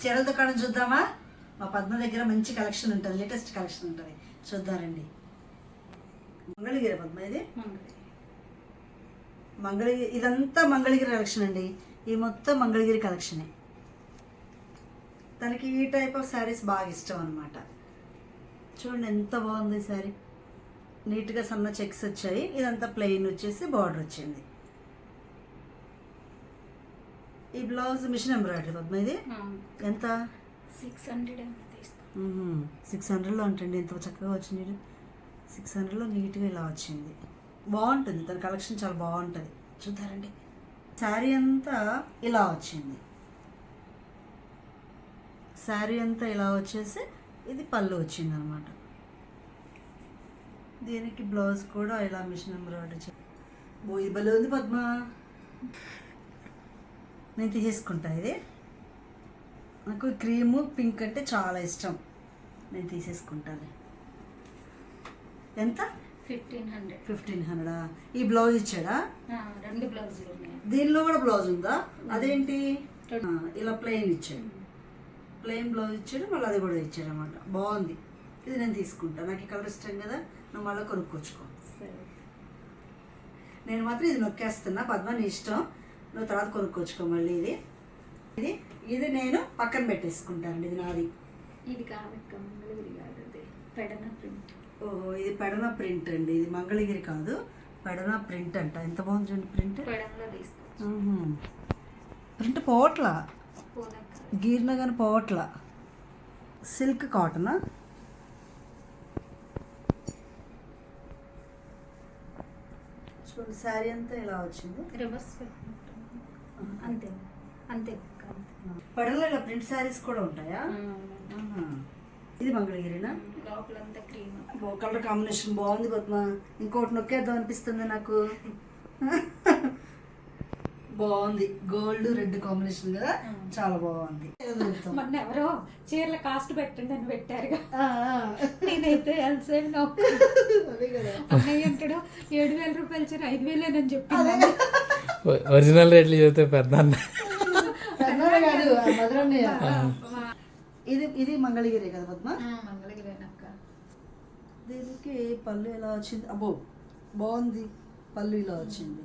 చీరల దుకాణం చూద్దామా? మా పద్మ దగ్గర మంచి కలెక్షన్ ఉంటుంది లేటెస్ట్ కలెక్షన్ ఉంటుంది. చూద్దారండి మంగళగిరి పద్మ ఇది? మంగళగిరి. ఇదంతా మంగళగిరి కలెక్షన్ అండి. ఈ మొత్తం మంగళగిరి కలెక్షనే. తనకి ఈ టైప్ ఆఫ్ శారీస్ బాగా ఇష్టం అనమాట చూడండి ఎంత బాగుంది శారీ నీట్గా సన్న చెక్స్ వచ్చాయి. ఇదంతా ప్లెయిన్ వచ్చేసి బార్డర్ వచ్చింది ఈ బ్లౌజ్ మిషన్ ఎంబ్రాయిడరీ పద్మ ఇది? ఎంత? సిక్స్ హండ్రెడ్ సిక్స్ హండ్రెడ్లో ఉంటుంది ఎంత చక్కగా వచ్చింది సిక్స్ హండ్రెడ్లో నీట్గా ఇలా వచ్చింది. బాగుంటుంది. తన కలెక్షన్ చాలా బాగుంటుంది. చూద్దారండి. శారీ అంతా ఇలా వచ్చింది. శారీ అంతా ఇలా వచ్చేసి ఇది పళ్ళు వచ్చింది అనమాట దీనికి బ్లౌజ్ కూడా ఇలా మిషన్ ఎంబ్రాయిడరీ ఇది భలే ఉంది పద్మ. నేను తీసేసుకుంటా ఇది. నాకు క్రీము పింక్ అంటే చాలా ఇష్టం. నేను తీసేసుకుంటాను ఎంత? Fifteen hundred. ఫిఫ్టీన్ హండ్రెడా? ఈ బ్లౌజ్ ఇచ్చాడా? రెండు బ్లౌజులు ఉన్నాయి. దీనిలో కూడా బ్లౌజ్ ఉందా? అదేంటి? ఇలా ప్లెయిన్ ఇచ్చాడు. ప్లెయిన్ బ్లౌజ్ ఇచ్చాడు మళ్ళీ అది కూడా ఇచ్చాడు అనమాట బాగుంది. ఇది నేను తీసుకుంటాను నాకు ఈ కలర్ ఇష్టం కదా నువ్వు మళ్ళీ కొనుక్కొచ్చుకో. నేను మాత్రం ఇది నొక్కేస్తున్నా. పద్మ నీ ఇష్టం. నువ్వు తర్వాత కొనుక్కొచ్చుకో మళ్ళీ ఇది. ఇది ఇది నేను పక్కన పెట్టేసుకుంటానండి ఇది నాది. ఇది మంగళగిరి కాదు పెడన ప్రింట్. ఓహో ఇది పెడన ప్రింట్ అండి ఇది మంగళగిరి కాదు పెడన ప్రింట్ అంట. ఎంత బాగుంది చూడండి ప్రింట్. ప్రింట్ పోవట్లా పోదక్క గీరిన కానీ పోవట్లా సిల్క్ కాటనా? చూడండి శారీ అంతా ఇలా వచ్చింది. రివర్స్ అంతే. అంతే. అక్క, అంతే పెడలో ఇలా ప్రింట్ శారీస్ కూడా ఉంటాయా. ఇది మంగళగిరినా? లోపలంతా క్రీమ్. ఓ కలర్ కాంబినేషన్ బాగుంది పద్మ. ఇంకోటి నొక్కేద్దాం అనిపిస్తుంది నాకు. బాగుంది. గోల్డ్ రెడ్ కాంబినేషన్ కదా? చాలా బాగుంది. మొన్న ఎవరో చీరల కాస్ట్ పెట్టండి అని ఆ. నేనైతే ఎంతసేపు నవ్వు అన్నయ్య అంటాడు ఏడు వేల రూపాయలు చీర ఐదు వేలేనని చెప్పింది ఒ- ఒరిజినల్ రేట్లు చెబితే పెద్ద ఇది ఇది మంగళగిరి కదా పద్మ? మంగళగిరేనక్క దీనికి పళ్ళు ఎలా వచ్చింది? అబ్బో బాగుంది. పళ్ళు ఇలా వచ్చింది.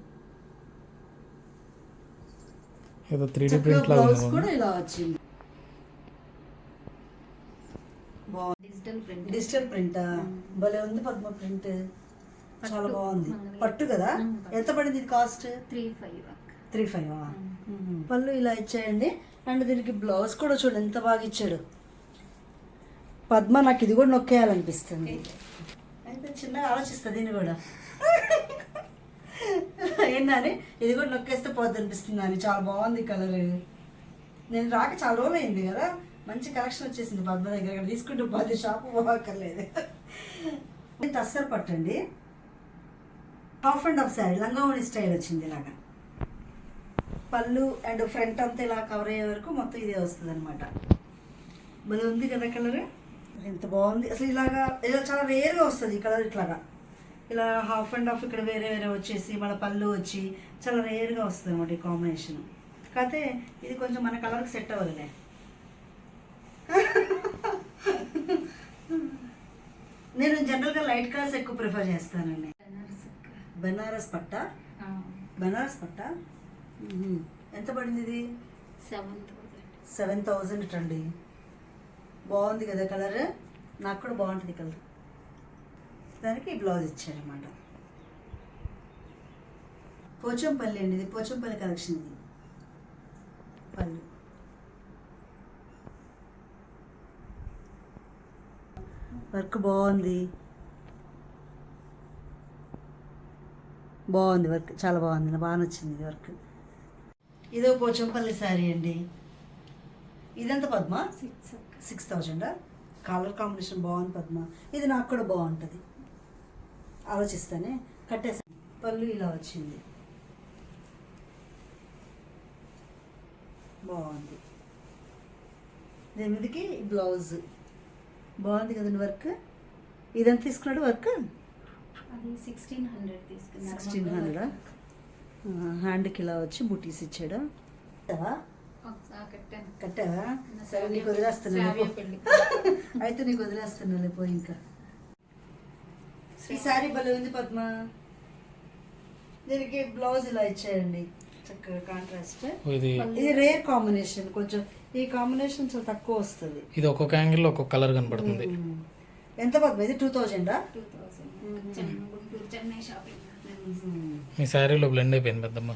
ఏదో త్రీ డీ చక్కగా ప్రింట్ లాగా బ్లౌజ్ ఉంది. కూడా ఇలా వచ్చింది. బాగుంది. డిజిటల్ ప్రింట్ డిజిటల్ ప్రింట్ భలే ఉంది పద్మ ప్రింట్. చాలా బాగుంది. పట్టు కదా? ఎంత పడింది ఇది cost? Three five three five పళ్ళు ఇలా ఇచ్చాయండి. అండ్ దీనికి బ్లౌజ్ కూడా చూడు ఎంత బాగా ఇచ్చాడు. పద్మ నాకు ఇది కూడా నొక్కేయాలనిపిస్తుంది. అయితే చిన్నగా ఆలోచిస్తా దీన్ని కూడా. ఏంటని ఇది కూడా నొక్కేస్తే పోద్ది అనిపిస్తుంది అని. చాలా బాగుంది కలర్. నేను రాక చాలా రోజులు అయింది కదా. మంచి కలెక్షన్ వచ్చేసింది పద్మ దగ్గర. తీసుకుంటూ పోతే షాప్ పోవక్కర్లేదు ఇది టస్సర్ పట్టండి హాఫ్ అండ్ హాఫ్ శారీ లంగావణి స్టైల్ వచ్చింది ఇలాగా. పళ్ళు అండ్ ఫ్రంట్ అంతా ఇలా కవర్ అయ్యే వరకు మొత్తం ఇదే వస్తుంది అనమాట మరి ఉంది కదా కలర్? ఎంత బాగుంది. అసలు ఇలాగా ఇలా చాలా రేర్గా వస్తుంది ఈ కలర్ ఇట్లాగా. ఇలా హాఫ్ అండ్ హాఫ్ ఇక్కడ వేరే వేరే వచ్చేసి మన పళ్ళు వచ్చి చాలా రేర్గా వస్తుంది అనమాట ఈ కాంబినేషన్. కాకపోతే ఇది కొంచెం మన కలర్కి సెట్ అవ్వదులే. నేను జనరల్గా లైట్ కలర్స్ ఎక్కువ ప్రిఫర్ చేస్తానండి. బెనారస్ పట్ట? బెనారస్ పట్ట. ఎంత పడింది ఇది సెవెన్ థౌజండ్ అండి. బాగుంది కదా కలర్? నాకు కూడా బాగుంటుంది కలర్. దానికి ఈ బ్లౌజ్ ఇచ్చారన్నమాట. పోచంపల్లి అండి ఇది పోచంపల్లి కలెక్షన్ ఇది. పళ్ళు. వర్క్ బాగుంది. బాగుంది వర్క్ చాలా బాగుంది. నాకు బాగా నచ్చింది ఇది వర్క్ ఇదో పోచంపల్లి శారీ అండి. ఇదెంత పద్మ? సిక్స్ సిక్స్ థౌజండా కలర్ కాంబినేషన్ బాగుంది పద్మ. ఇది నాకు కూడా బాగుంటుంది. ఆలోచిస్తానే. కట్టేసాను పళ్ళు ఇలా వచ్చింది. బాగుంది. దీని మీదకి బ్లౌజ్ బాగుంది కదండి వర్క్ ఇదంతా తీసుకున్నాడు వర్క్ సిక్స్టీన్ హండ్రెడ్ తీసుకున్నారు సిక్స్టీన్ హండ్రెడా హ్యాండ్కి ఇలా వచ్చి బుటీస్ ఇచ్చాడు? కట్టావా? సరే నీకు వదిలేస్తున్నాను అయితే నీకు వదిలేస్తున్నాను పో ఇంకా. ఈ సారీ. భలే ఉంది పద్మ. దీనికి బ్లౌజ్ ఇలా ఇచ్చేయండి. చక్కగా కాంట్రాస్ట్ ఇది ఇది రేర్ కాంబినేషన్ కొంచెం ఈ కాంబినేషన్ చాలా తక్కువ వస్తుంది. ఇది ఒక్కొక్క యాంగిల్లో ఒక్కొక్క కలర్ కనపడుతుంది. ఎంత పద్మ ఇది టూ థౌజండా మీ శారీలో బ్లెండ్ అయిపోయింది పెద్దమ్మ.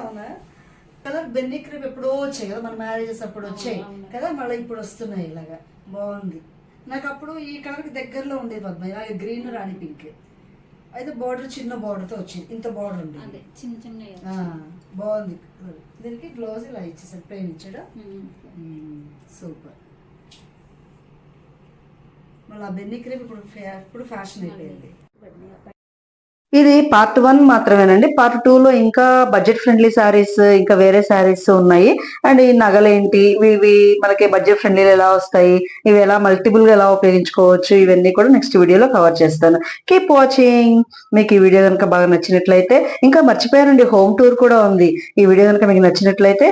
అవునా? కలర్ బెన్నీ క్రీప్ ఎప్పుడో వచ్చాయి కదా మన మ్యారేజెస్ అప్పుడు వచ్చాయి కదా మళ్ళీ ఇప్పుడు వస్తున్నాయి ఇలాగా. బాగుంది. నాకు అప్పుడు ఈ కలర్కి దగ్గరలో ఉండేది పద్మ ఇలాగే గ్రీన్ రాణి పింక్ అయితే బార్డర్ చిన్న బార్డర్తో వచ్చింది. ఇంత బార్డర్ ఉంది అదే చిన్న చిన్న బాగుంది. దీనికి బ్లౌజ్ ఇలా ఇచ్చేసారు ప్లెయిన్ ఇచ్చాడు? సూపర్. మళ్ళీ ఆ బెన్నీ క్రీమ్ ఇప్పుడు ఇప్పుడు ఫ్యాషన్ అయిపోయింది. ఇది పార్ట్ వన్ మాత్రమేనండి. పార్ట్ టూ లో ఇంకా బడ్జెట్ ఫ్రెండ్లీ శారీస్ ఇంకా వేరే శారీస్ ఉన్నాయి. అండ్ ఈ నగలేంటి ఇవి మనకి బడ్జెట్ ఫ్రెండ్లీ ఎలా వస్తాయి ఇవి ఎలా మల్టిపుల్గా ఎలా ఉపయోగించుకోవచ్చు ఇవన్నీ కూడా నెక్స్ట్ వీడియోలో కవర్ చేస్తాను. కీప్ వాచింగ్ మీకు ఈ వీడియో కనుక బాగా నచ్చినట్లయితే ఇంకా మర్చిపోయారండి హోమ్ టూర్ కూడా ఉంది. ఈ వీడియో కనుక మీకు నచ్చినట్లయితే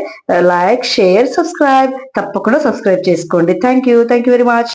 లైక్ షేర్ సబ్స్క్రైబ్ తప్పకుండా సబ్స్క్రైబ్ చేసుకోండి. Thank you thank you very much